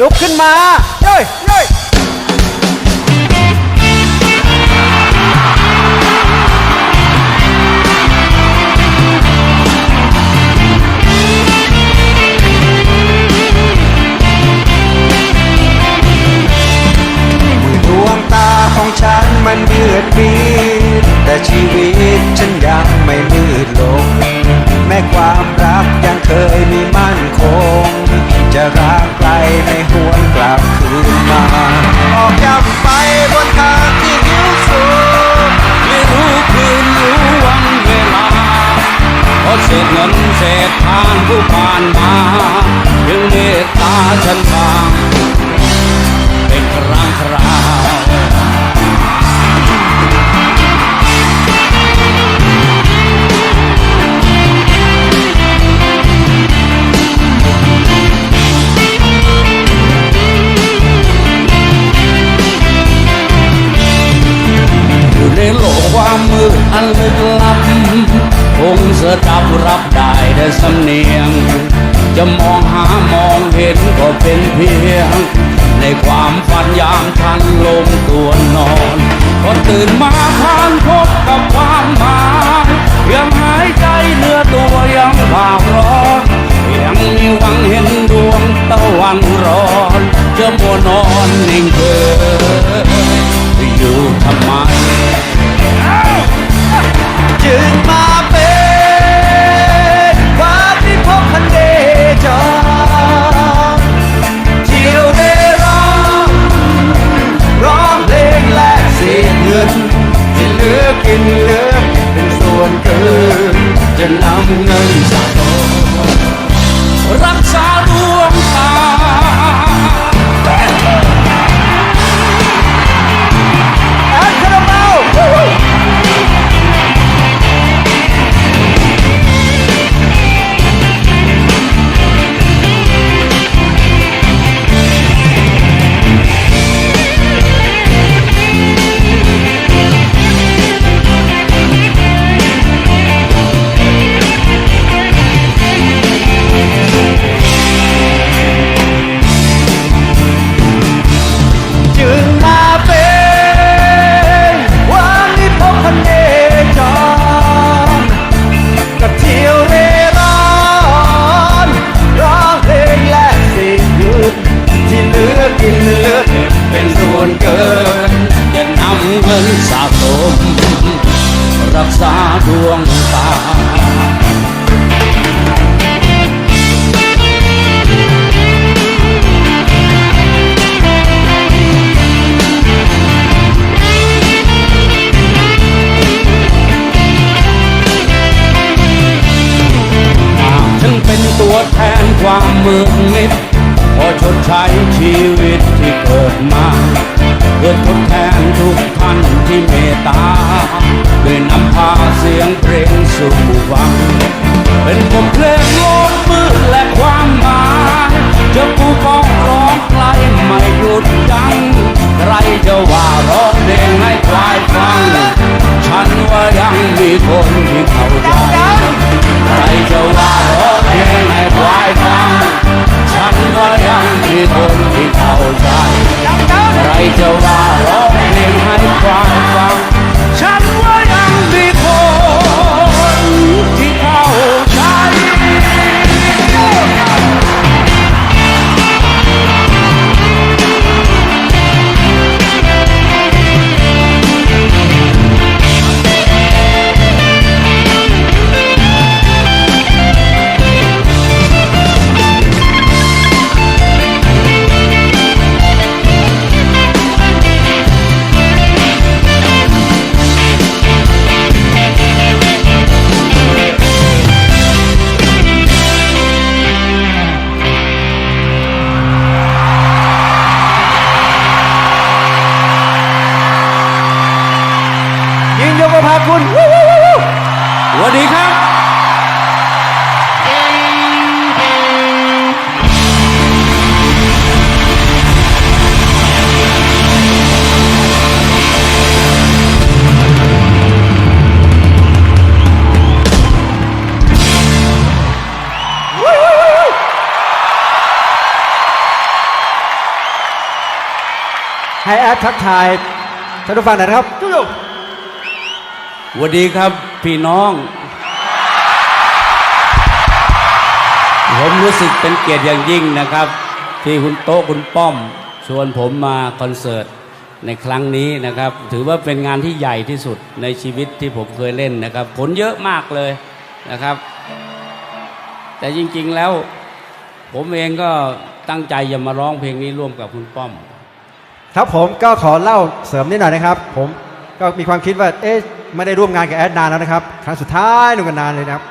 ลุกขึ้นมาเย้ยเย้ยดวงตาของฉันมันมืดมิดแต่ชีวิตฉันยังไม่มืดลงแม้ความรัก ราะเศษเงินเศษทานผู้ผ่านมายังเมตตาฉันบางเป็นครั้งครา คงสดับรับได้แต่สำเนียง จะมองหามองเห็นก็เป็นเพียง ในความฝันยามทันลงตัวนอนพอตื่นมาผ่านพบกับความหมายยังหายใจเนื้อตัวยังผากร้อนยังมีหวังเห็นดวงตะวันร้อนจะมัวนอนนิ่งเกิน กินเหลือเป็นส่วนเกินจะนำเงินสะสมรักษา เงินสะสม รักษาดวงตาฉันเป็นตัวแทนความเมืองมิตรพอชดใช้ชีวิตที่เกิดมาเพื่อทดแทน ที่เมตตาด้วยนำพาเสียงเพลงสู่ฟัง เป็นบทเพลงโลกมืดและความหมายจะกูฟ้องร้องใครไม่หยุดยั้งใครจะว่าร้องเพลงให้ควายฟัง ฉันว่ายังมีคนที่เข้าใจใครจะว่าร้องเพลงให้ควายฟัง ฉันก็ยังมีคนที่เข้าใจใครจะว่า คุณสวัสดีครับให้แอดทักทายท่านผู้ฟังหน่อยครับ วัสดีครับ พี่น้อง ผมรู้สึกเป็นเกียรติอย่างยิ่งนะครับ ที่คุณโต๊ะคุณป้อม ชวนผมมาคอนเสิร์ตในครั้งนี้นะครับ ถือว่าเป็นงานที่ใหญ่ที่สุดในชีวิตที่ผมเคยเล่นนะครับ ผลเยอะมากเลยนะครับ แต่จริงๆแล้ว ผมเองก็ตั้งใจจะมาร้องเพลงนี้ร่วมกับคุณป้อม ครับผมก็ขอเล่าเสริมนิดหน่อยนะครับ ผมก็มีความคิดว่าเอ๊ะ ไม่ได้ร่วมงานกับแอดนานแล้วนะครับ ครั้งสุดท้ายนู่นกันนานเลยนะครับ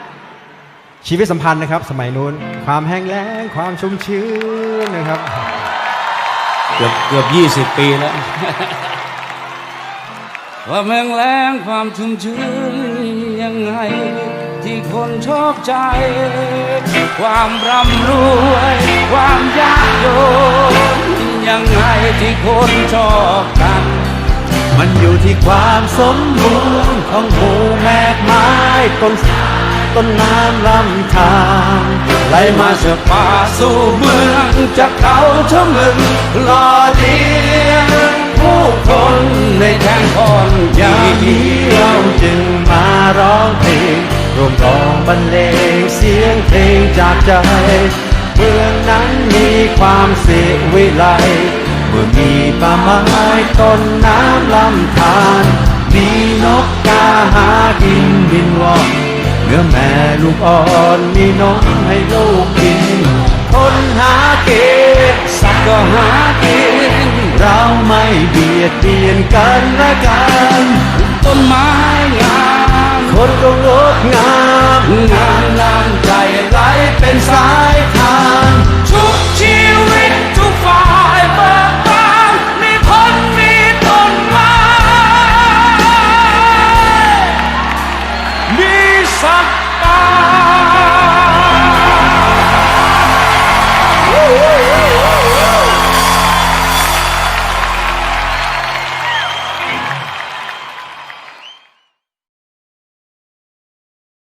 ชีวิตสัมพันธ์นะครับ สมัยนู้น ความแห้งแล้งความชุ่มชื้นนะครับ เกือบเกือบยี่สิบปีแล้ว ว่าเมืองแรงความชุ่มชื้นยังไง ที่คนชอบใจ ความร่ำรวย ความยากจนยังไงที่คนชอบกัน มันอยู่ที่ความสมบูรณ์ของหมู่แมกไม้ต้นต้นน้ำลำธารไหลมาเสือป่าสู่เมืองจากเขาชะมึงหล่อเลี้ยงผู้คนในแทงคอนอยายีนี้เราจึงมาร้องเพลงรวมร้องบรรเลงเสียงเพลงจากใจ เมืองนั้นมีความเสียวิไล เมื่อมีป่าไม้ต้นน้ำลำธารมีนกกาหากินบินว่อนเมื่อแม่ลูกอ่อนมีนมให้ลูกกิน คนหาเก็บสัตว์ก็หากิน เราไม่เบียดเบียนกันและกัน ต้นไม้งาม คนก็งดงามงามน้ำใ